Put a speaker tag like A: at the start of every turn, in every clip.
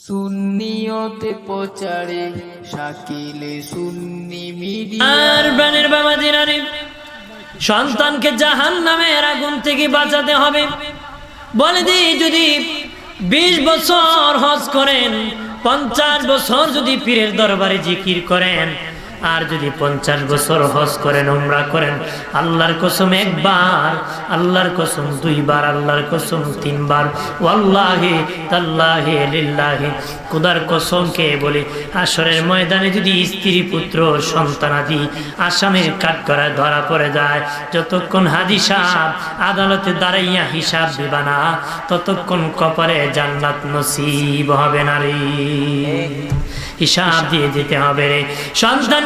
A: সুন্নিয়তে শাকিলে সুন্নি
B: বাবা সন্তানকে জাহান নামের আগুন থেকে বাঁচাতে হবে। বলে দি যদি বিশ বছর হজ করেন, পঞ্চাশ বছর যদি পীরের দরবারে জিকির করেন আর যদি পঞ্চাশ বছর হজ করেন, উমরা করেন, আল্লাহর কসম একবার, আল্লাহর কসম দুইবার, আল্লাহর কসম তিনবার, ওয়াল্লাহি তাল্লাহি লিল্লাহি কুদার কসম কে বলে আসরের ময়দানে যদি স্ত্রী, পুত্র সন্তানাদি আসামির কাঠ করায় ধরা পড়ে যায়, যতক্ষণ হাদি সাহেব আদালতে দাঁড়াইয়া হিসাব দিবা না, ততক্ষণ কপালে জান্নাত নসিব হবে না রে। হিসাব দিয়ে দিতে হবে রে।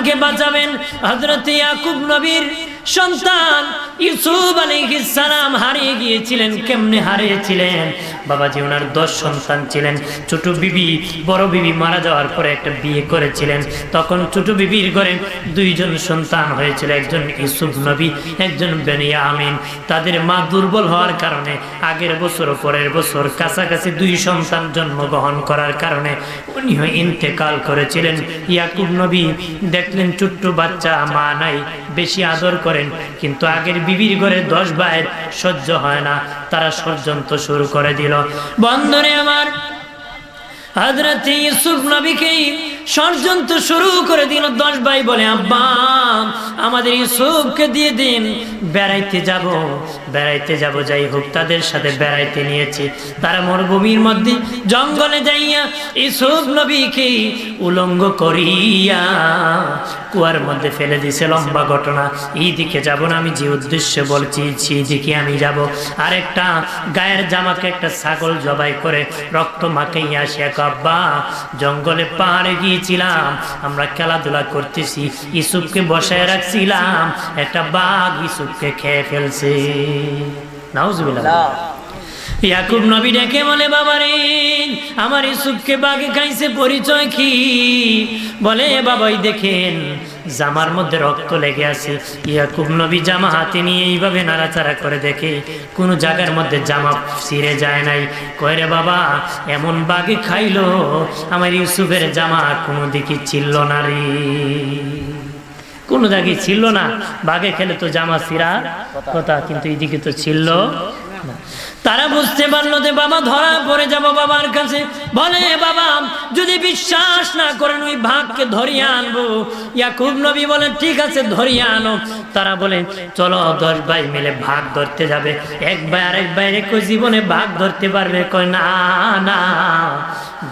B: সন্তানকে বাঁচাবেন হজরত ইয়াকুব নবীর সন্তান ইউসুফ আলাইহিস সালাম হারিয়ে গিয়েছিলেন, কেমনে হারিয়েছিলেন? বাবাজি ওনার দশ সন্তান ছিলেন, ছোট বিবি, বড় বিবি মারা যাওয়ার পরে একটা বিয়ে করেছিলেন। তখন ছোট বিবির ঘরে দুইজন সন্তান হয়েছিল, একজন ইউসুফ নবী, একজন বেনিয়া আমিন। তাদের মা দুর্বল হওয়ার কারণে আগের বছর পরের বছর কাছাকাছি দুই সন্তান জন্মগ্রহণ করার কারণে উনিও ইন্তেকাল করেছিলেন। ইয়াকুব নবী দেখলেন ছোট্ট বাচ্চা মা নাই, বেশি আদর করেন। কিন্তু আগের বিবির ঘরে দশ ভাইয়ের সহ্য হয় না। তারা ষড়যন্ত্র শুরু করে দিল। বন্ধনে আমার শুরু করে দিল দশ ভাই বলে, আব্বা, আমাদের ইউসুফকে দিয়ে দিন, বেড়াইতে যাব বেড়াইতে যাব। যাই হোক, তাদের সাথে বেড়াইতে নিয়েছি। তারা মরুভূমির মধ্যে জঙ্গলে যাইয়া ইউসুফ নবীকে উলঙ্গ করিয়া কুয়ার মধ্যে ফেলে দিছে লম্বা ঘটনা। এই দিকে যাব না আমি যে উদ্দেশ্যে বলছি সেই দিকে আমি যাব। আরেকটা গায়ের জামাকে একটা ছাগল জবাই করে রক্ত মাখাইয়া আসিয়া আব্বা জঙ্গলে পাহাড়ে গিয়েছিলাম আমরা খেলাধুলা করতেছি ইসুফকে বসায় রাখছিলাম একটা বাঘ ইসুফকে খেয়ে ফেলছে। নাউজুবিল্লাহ। ইয়াকুব নবী ডেকে বলে বাবারে আমার ইসুফকে বাঘে খাইছে পরিচয় কি? বলে, এ বাবাই, দেখেন, জামার মধ্যে রক্ত লেগে আছে। ইয়াকুব নবী জামা হাতে নিয়ে এইভাবে নাড়াচাড়া করে দেখে, কোনো জায়গার মধ্যে জামা ছিঁড়ে যায় নাই। কয় রে বাবা, এমন বাঘে খাইলো, আমার ইউসুফের জামা কোনো দিকে ছিল না রে? কোনো জায়গায় ছিল না? বাঘে খেলে তো জামা ছিঁড়া কথা, কিন্তু এইদিকে তো ছিল না। তারা বুঝতে পারল যে বাবা ধরা পড়ে যাব বাবার কাছে। বলে, বাবা, যদি বিশ্বাস না করেন, ওই ভাগকে ধরিয়ে আনব। ইয়াকুব নবী বলে, ঠিক আছে, ধরিয়ে আনো। তারা বলে, চলো, দশ ভাই মিলে ভাগ ধরতে যাবে। এক ভাই আরেক ভাই রেখো জীবনে ভাগ ধরতে পারবে? কয়, না না,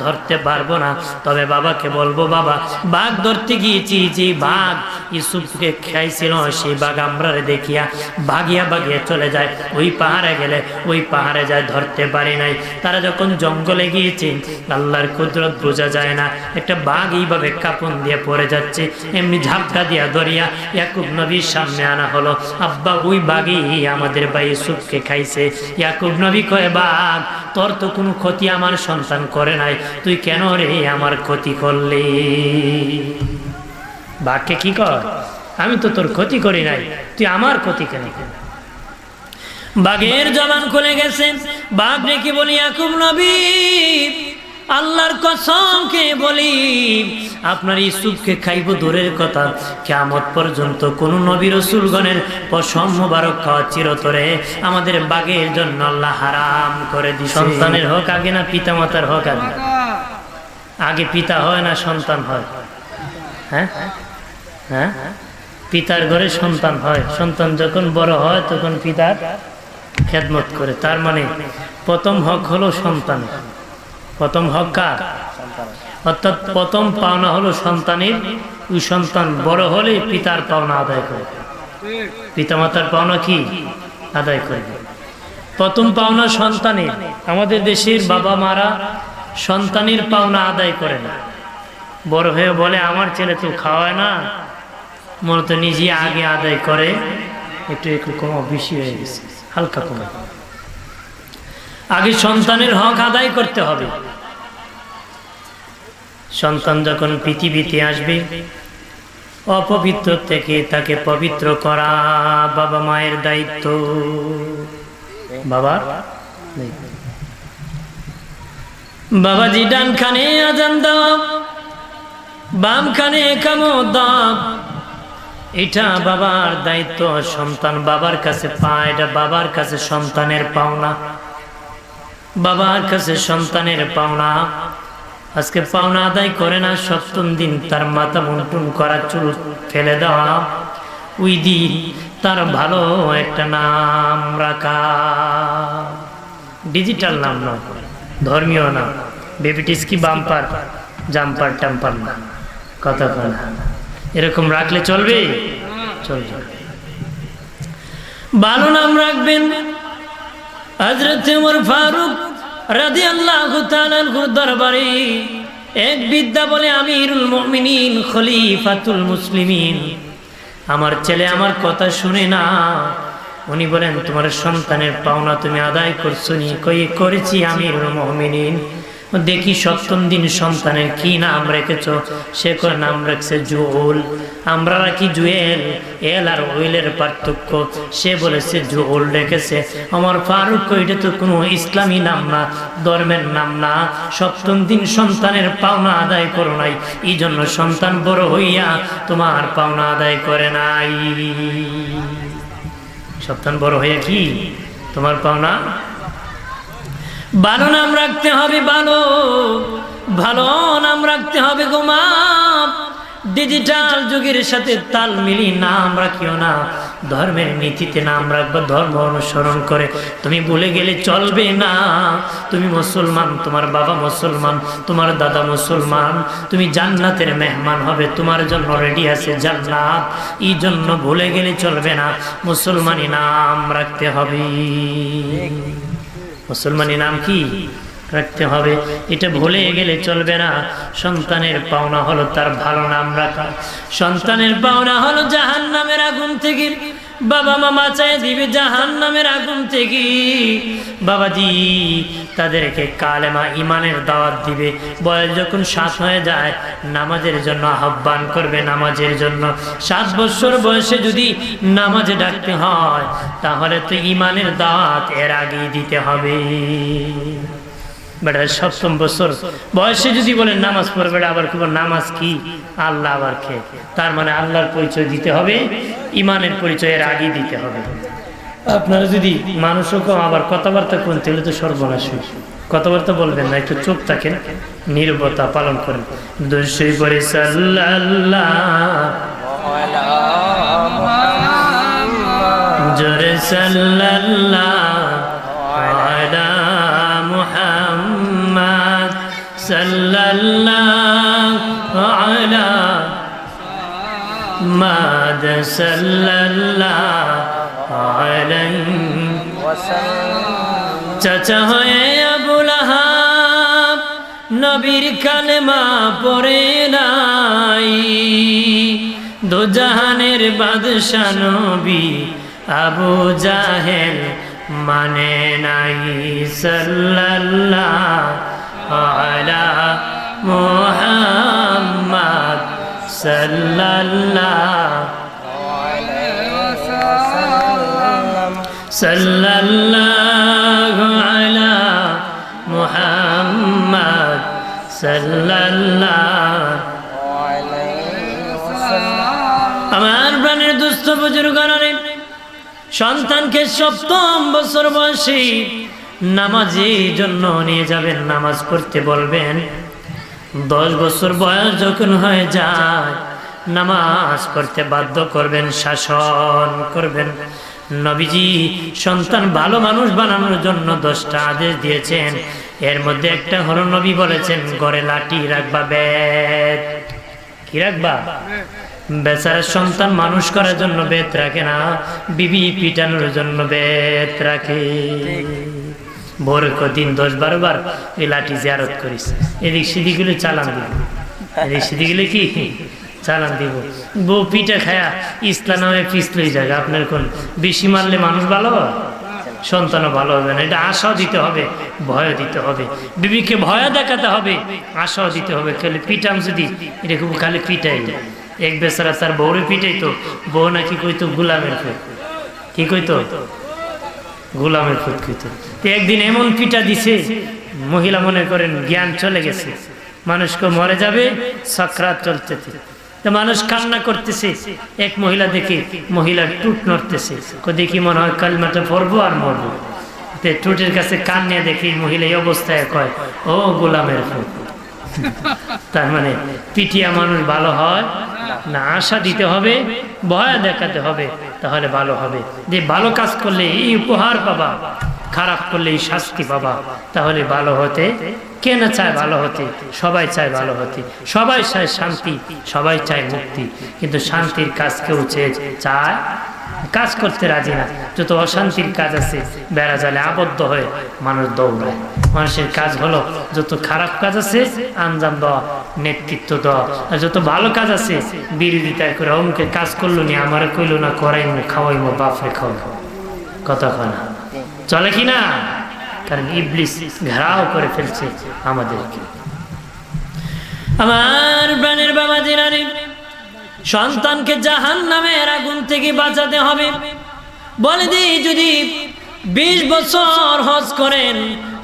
B: ধরতে পারব না। তবে বাবাকে বলব, বাবা বাঘ ধরতে গিয়েছি, যে বাঘ ইউসুফকে খাইছিল সেই বাঘ আমরা দেখিয়া ভাগিয়া ভাগিয়া চলে যায়। ওই পাহাড়ে গেলে ওই পাহাড়ে যায়, ধরতে পারি নাই। তারা যখন জঙ্গলে গিয়েছে, আল্লাহর কুদরত বোঝা যায় না। একটা বাঘ এইভাবে কাপন দিয়ে পড়ে যাচ্ছে, এমনি ঝাপটা দিয়া ধরিয়া ইয়াকুব নবীর সামনে আনা হলো। আব্বা, ওই বাঘই আমাদের ভাই ইউসুফকে খাইছে। ইয়াকুব নবী কয়ে, বাঘ, তোর তো কোনো ক্ষতি আমার সন্তান করে নাই। তুই কেন রে আমার ক্ষতি করলি? বাঘকে কি কর আমি তো তোর ক্ষতি করি নাই। তুই আমার ক্ষতি কেন? বাঘের জবান খুলে গেছে। বাঘ রেখে বলি, ইয়াকুব নবী, আল্লাহর কসমকে বলি, আপনার ইসুফকে খাইব দূরের কথা। কেমত পর্যন্ত কোন নবী রসুলগণের পশম মোবারক খাওয়া চিরতরে আমাদের বাঘের জন্য আল্লাহ হারাম করে দি সন্তানের হোক আগে না পিতা মাতার হোক আগে? আগে পিতা হয় না সন্তান হয়? হ্যাঁ? হ্যাঁ? পিতার ঘরে সন্তান হয়। সন্তান যখন বড় হয়, তখন পিতার খেদমত করে। তার মানে প্রথম হক হলো সন্তান প্রথম হক কার? অর্থাৎ প্রথম পাওনা হলো সন্তানের। ওই সন্তান বড় হলে পিতার পাওনা আদায় করে। পিতামাতার পাওনা কি? আদায় করবে প্রথম পাওনা সন্তানের। আমাদের দেশের বাবা মারা সন্তানের পাওনা আদায় করে না। বড় হয়ে বলে, আমার ছেলে তো খাওয়ায় না। মূলত নিজে আগে আদায় করে, একটু একটু কম বেশি হয়ে গেছে। হালকা কমে। আগে সন্তানের হক আদায় করতে হবে। সন্তান যখন পৃথিবীতে আসবে, অপবিত্র থেকে তাকে পবিত্র করা বাবা মায়ের দায়িত্ব। বাবার। বাবাজি ডান খানে আজান দাও বাম খানে কামো দাও। এটা বাবার দায়িত্ব, সন্তান বাবার কাছে পায় এটা বাবার কাছে সন্তানের পাওনা। বাবার কাছে সন্তানের পাওনা। আজকে পাওনা আদায় করে না, সপ্তম দিন তার মাথা মুন্টুন করা চুল ফেলে দেওয়া। ওই দিন তার ভালো একটা নাম রাখা। ডিজিটাল নাম নয়, ধর্মীয় নাম। বেবিটিস কি বাম্পার, জাম্পার টাম্পার না। কথা না। এরকম রাখলে চলবে? চলবে। ভালো নাম রাখবেন হজরত ফারুক রাদি আল্লাহ দরবারে। এক বিদ্যা বলে, আমিরুল মুমিনিন, খলিফাতুল মুসলিমিন। আমার ছেলে আমার কথা শুনে না। উনি বলেন, তোমার সন্তানের পাওনা তুমি আদায় করছ নি। কই, করেছি, আমিরুল মুমিনিন। দেখি সপ্তম দিন সন্তানের কি নাম রেখেছ? সে করে নাম রাখছে জুয়েল আমরা রাখি জুয়েল, এল আর ওয়েলের পার্থক্য। সে বলেছে জুয়েল রেখেছে। আমার ফারুক এটা তো কোনো ইসলামী নাম না, ধর্মের নাম না। সপ্তম দিন সন্তানের পাওনা আদায় করো নাই এই জন্য সন্তান বড় হইয়া তোমার পাওনা আদায় করে নাই। সন্তান বড় হইয়া কি? তোমার পাওনা ভালো নাম রাখতে হবে, ভালো। ভালো নাম রাখতে হবে গো মা। ডিজিটাল যুগের সাথে তাল মিলি নাম রাখিও না। ধর্মের নীতিতে নাম রাখবা, ধর্ম অনুসরণ করে। তুমি বলে গেলে চলবে না। তুমি মুসলমান, তোমার বাবা মুসলমান, তোমার দাদা মুসলমান। তুমি জান্নাতের মেহমান হবে, তোমার জন্য রেডি আছে জান্নাত। এই জন্য ভুলে গেলে চলবে না। মুসলমানি নাম রাখতে হবে। মুসলমানি নাম কি? রাখতে হবে। এটা ভুলে গেলে চলবে না। সন্তানের পাওনা হলো তার ভালো নাম রাখা। সন্তানের পাওনা হলো জাহান নামের আগুন থেকে। বাবা মামা চায় দিবে জাহান নামের আগুন থেকে। বাবাজি তাদেরকে কালেমা ইমানের দাওয়াত দিবে। বয়স যখন সাত হয়ে যায়, নামাজের জন্য আহ্বান করবে নামাজের জন্য। সাত বছর বয়সে যদি নামাজে ডাকতে হয়, তাহলে তো ইমানের দাওয়াত এর আগেই দিতে হবে। বেটা, সপ্তম বছর বয়সে যদি বলেন নামাজ পড়বে আবার কি নামাজ কি? আল্লাহ আবার খে তার মানে আল্লাহর পরিচয় দিতে হবে, ইমানের পরিচয় এর আগে দিতে হবে। আপনারা যদি মানুষও কম আবার কথাবার্তা কোন তাহলে তো সর্বনাশ। কথাবার্তা বলবেন না, একটু চোখ থাকেন, নিরবতা পালন করেন আলা মাদ আলাইহি চাচা হয়ে আবুল আহাব নবীর কালেমা পড়ে নাই। দোজাহানের বাদশা নবী আবু জাহেল মানে নাই। সাল্লাল্লাহু আলা মুহাম্মদ সাল্লাল্লাহু সাল্লাল্লাহু আলা মুহাম্মদ সাল্লাল্লাহু আমার প্রাণের দুস্থ বুজুর্গণরে, সন্তানকে সপ্তম বছর বয়সে নামাজের জন্য নিয়ে যাবেন, নামাজ পড়তে বলবেন। দশ বছর বয়স যখন হয়ে যায়, নামাজ পড়তে বাধ্য করবেন, শাসন করবেন। নবীজি সন্তান ভালো মানুষ বানানোর জন্য দশটা আদেশ দিয়েছেন। এর মধ্যে একটা হলো নবী বলেছেন, ঘরে লাঠি রাখবা বেত। কি রাখবা? বেচারা সন্তান মানুষ করার জন্য বেত রাখে না, বিবি পিটানোর জন্য বেত রাখে। ভোর কদিন দশ বারো বার এই লাঠি জিয়ারত করিস। এদিক সেদিক চালান দিব। এদিক সেদিক কি? চালান দিব। বউ পিঠা খায়া ইসলা নামে পিছলই যাবে। আপনার কোন বেশি মারলে মানুষ ভালো? সন্তানও ভালো হবে না। এটা আশাও দিতে হবে, ভয়ও দিতে হবে। বিবিকে ভয় দেখাতে হবে, আশাও দিতে হবে। খালি পিটাম যদি এরকম খালি পিটাই এক বেচারা তার বউরে পিটাই তো, বউ নাকি কইতো গুলামের ফুট কি কইতো? গোলামের ফুট কইতো। একদিন এমন পিটা দিছে, মহিলা মনে করেন জ্ঞান চলে গেছে। মানুষকে মরে যাবে, সক্রাত চলতেছে। মানুষ কান্না করতেছে। এক মহিলা দেখে মহিলা টুট নড়তেছে। দেখি মনে হয় কাল কালমাটা পড়ব আর মরবো। টুটের কাছে কান নিয়ে দেখি মহিলা এই অবস্থায় কয়, ও গোলামের ফুল তার মানে পিটিয়া মানুষ ভালো হয় না, আশা দিতে হবে, ভয় দেখাতে হবে, তাহলে ভালো হবে। যে ভালো কাজ করলে এই উপহার পাবা। খারাপ করলেই শাস্তি পাবা। তাহলে ভালো হতে কে না চায় ভালো হতে? সবাই চায় ভালো হতে। সবাই চায় শান্তি, সবাই চায় মুক্তি। কিন্তু শান্তির কাজ কেউ চেয়ে, কাজ করতে রাজি না। যত অশান্তির কাজ আছে, বেড়া জালে আবদ্ধ হয়ে মানুষ দৌড়ায়। মানুষের কাজ হলো, যত খারাপ কাজ আছে, আঞ্জাম দেওয়া, নেতৃত্ব দেওয়া। আর যত ভালো কাজ আছে, বিরোধিতা করে অমুকে কাজ করল নি, আমার কইলো না, করাইমো, খাওয়াইমো, বাপরে খাওয়াইমো। কতক্ষণ চলে কি না? কারণ ইবলিস ঘেরাও করে ফেলছে আমাদেরকে। আমার প্রাণের বাবা জিরানি সন্তানকে জাহান নামের আগুন থেকে বাঁচাতে হবে। বলে দিই যদি বিশ বছর হজ করেন,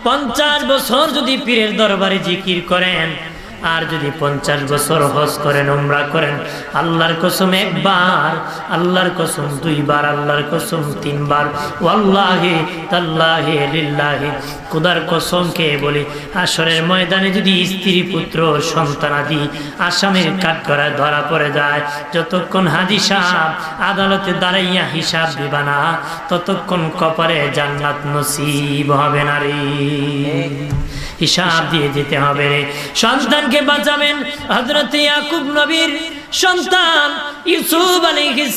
B: পঞ্চাশ বছর যদি পীরের দরবারে জিকির করেন আর যদি পঞ্চাশ বছর হজ করেন, উমরা করেন, আল্লাহর কসম একবার, আল্লাহর কসম দুইবার, আল্লাহর কসম তিনবার, ওয়াল্লাহি তাল্লাহি লিল্লাহি কুদার কসম কে বলি, আসরের ময়দানে যদি স্ত্রী, পুত্র সন্তানাদি আসামের কাঠ করা ধরা পড়ে যায়, যতক্ষণ হাজি সাহেব আদালতে দাঁড়াইয়া হিসাব দিবা না, ততক্ষণ কপারে জান্নাত নসিব হবে না রে। হিসাব দিয়ে দিতে হবে সন্তানকে বাঁচাবেন হজরত ইয়াকুব নবীর সন্তান। ইউসুফ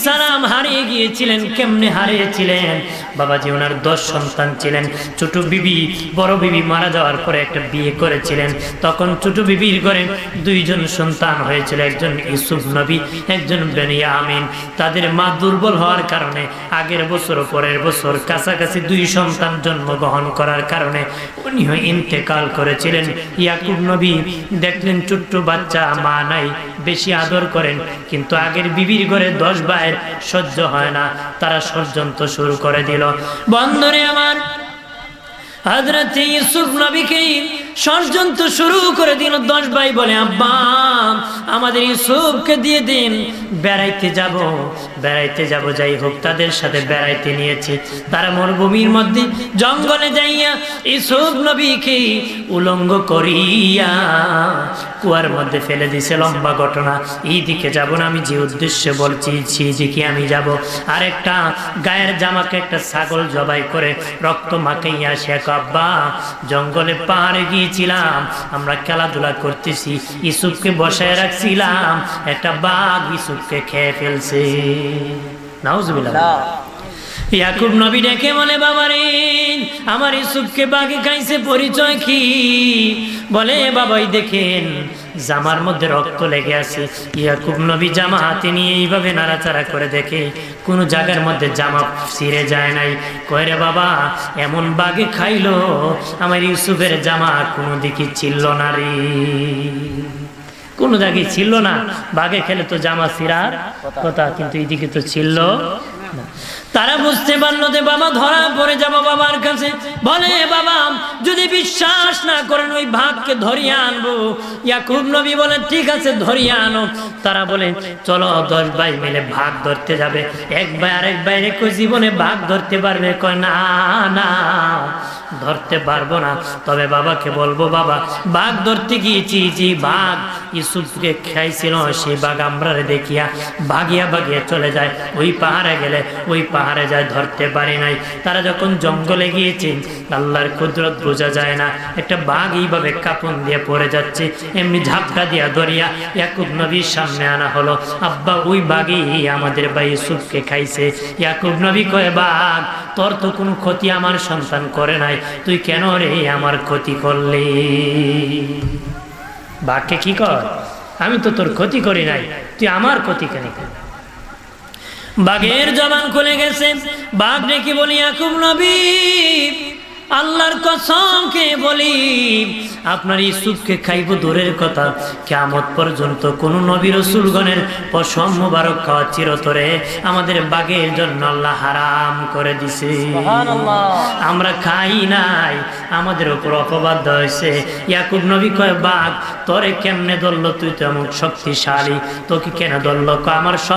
B: সালাম হারিয়ে গিয়েছিলেন, কেমনে হারিয়েছিলেন? বাবাজি ওনার দশ সন্তান ছিলেন, ছোট বিবি, বড় বিবি মারা যাওয়ার পরে একটা বিয়ে করেছিলেন। তখন ছোট বিবির ঘরে দুইজন সন্তান হয়েছিল, একজন ইউসুফ নবী, একজন বেনিয়া আমিন। তাদের মা দুর্বল হওয়ার কারণে, আগের বছর পরের বছর কাছাকাছি দুই সন্তান জন্মগ্রহণ করার কারণে উনি ইন্তেকাল করেছিলেন। ইয়াকুব নবী দেখলেন ছোট্ট বাচ্চা মা নাই, বেশি আদর করেন, কিন্তু আগের বিবির ঘরে দশ ভাইয়ের সহ্য হয় না। তারা ষড়যন্ত্র শুরু করে দিল। বন্ধরে আমার হাজরত ইউসুফ নবীকে ষড়যন্ত্র শুরু করে দিল দশ ভাই বলে, আব্বা, আমাদের ইউসুফকে দিয়ে দিন। বেড়াইতে যাব বেড়াইতে যাব, যাই হোক, তাদের সাথে বেড়াইতে নিয়েছে। তারা মরুভূমির মধ্যে জঙ্গলে যাইয়া ইউসুফ নবীকে উলঙ্গ করিয়া কুয়ার মধ্যে ফেলে দিছে। লম্বা ঘটনা। এই দিকে যাব না, আমি যে উদ্দেশ্যে বলছি সেই দিকে আমি যাব। আরেকটা গায়ের জামাকে একটা ছাগল জবাই করে রক্ত মাখাইয়া এক আব্বা, জঙ্গলে পাহাড়ে গিয়েছিলাম আমরা খেলাধুলা করতেছি ইসুফকে বসায় রাখছিলাম একটা বাঘ ইসুফকে খেয়ে ফেলছে। নাউজুবিল্লাহ। ইয়াকুব নবী ডেকে বলে বাবারে আমার ইসুফকে বাঘে খাইছে পরিচয় কি? বলে বাবাই দেখেন জামার মধ্যে রক্ত লেগে আছে। ইয়াকুব নবী জামা হাতে নিয়ে এইভাবে নাড়াচাড়া করে দেখে, কোনো জায়গার মধ্যে জামা ছিঁড়ে যায় নাই। কয়রে বাবা, এমন বাঘে খাইলো? আমার ইউসুফের জামা কোনো দিকে ছিল না রে। কোনো জায়গায় ছিল না। বাঘে খেলে তো জামা ছিঁড়ার কথা, কিন্তু এইদিকে তো ছিল না। তারা বুঝতে পারল যে বাবা ধরা পড়ে যাব বাবার কাছে। বলে, বাবা, যদি বিশ্বাস না করেন, ওই ভাগকে ধরিয়ে আনব। ইয়াকুব নবী বলে, ঠিক আছে, ধরিয়ে আনো। তারা বলে, চলো, দশ ভাই মিলে ভাগ ধরতে যাবে। এক ভাই আরেক ভাই রেখো জীবনে ভাগ ধরতে পারবে? কয়, না না। ধরতে পারব না। তবে বাবাকে বলব, বাবা, বাঘ ধরতে গিয়েছি, যে বাঘ ইসুফকে খাইছিল সেই বাঘ আমরা দেখিয়া ভাগিয়া ভাগিয়া চলে যায়। ওই পাহাড়ে গেলে, ওই পাহাড়ে যায়, ধরতে পারি নাই। তারা যখন জঙ্গলে গিয়েছে আল্লাহর কুদরত বোঝা যায় না। একটা বাঘ এইভাবে কাপন দিয়ে পড়ে যাচ্ছে, এমনি ঝাপটা দিয়া ধরিয়া ইয়াকুব নবীর সামনে আনা হলো। আব্বা, ওই বাঘই আমাদের ভাই ইসুফকে খাইছে। ইয়াকুব নবী কয়ে, বাঘ, তোর তো কোনো ক্ষতি আমার সন্তান করে নাই। তুই কেন রে আমার ক্ষতি করলি? বাঘকে কি কর আমি তো তোর ক্ষতি করি নাই। তুই আমার ক্ষতি কেন করলি? বাঘের জবান খুলে গেছে। বাঘ ডেকে বলি, ইয়াকুব নবী আল্লাহর কসমকে বলি আপনার ইসুফকে খাইব দূরের কথা। কেমত পর্যন্ত কোন নবী রসুলগণের পশম মুবারক খাওয়া চিরতরে আমাদের বাগের জন্য আল্লাহ হারাম করে দিছে। আমরা খাই নাই আমাদের উপর অপবাদ হয়েছে। ইয়াকুব নবী কয় বাঘ তোরে কেমনে ধরলো? তুই তো এমন শক্তিশালী তোকে কেন ধরলো? আমার